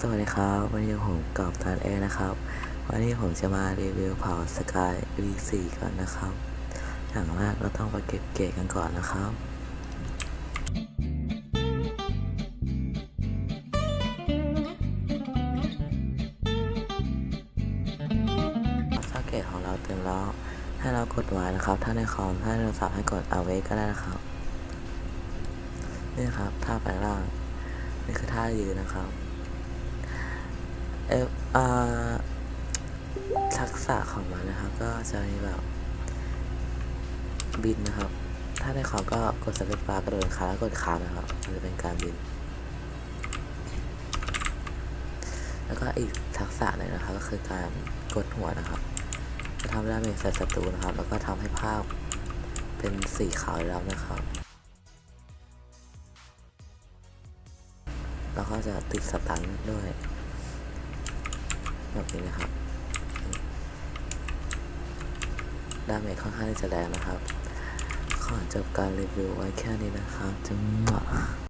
สวัสดีครับ วันนี้ผมกอบตานเอนะครับ วันนี้ผมจะมารีวิวเผาสกาย V4 ก่อนนะครับ อย่างแรกเราต้องไปเก็บเกรดกันก่อนนะครับถ้าเกรดของเราเต็มแล้ว ให้เรากดไว้นะครับ ถ้าในคอมถ้าในโทรศัพท์ให้กดเอาไว้ก็ได้นะครับ นี่ครับท่าแปล่าง นี่คือท่ายืนนะครับ เอฟอ่าทักษะของมันนะครับ ก็จะมีแบบบินนะครับ ถ้าในคอมก็กดสเปซบาร์กระโดดขาแล้วกดขานะครับ มันจะเป็นการบิน แล้วก็อีกทักษะหนึ่งนะครับ ก็คือการกดหัวนะครับ จะทำให้ดาเมจใส่ศัตรูนะครับ แล้วก็ทำให้ภาพเป็นสีขาวแล้วนะครับ แล้วก็จะติดสตันด้วย แบบนี้นะครับดาเมจค่อนข้างที่จะแรงนะครับ ขอจบการรีวิวไว้แค่นี้นะครับจังหวะ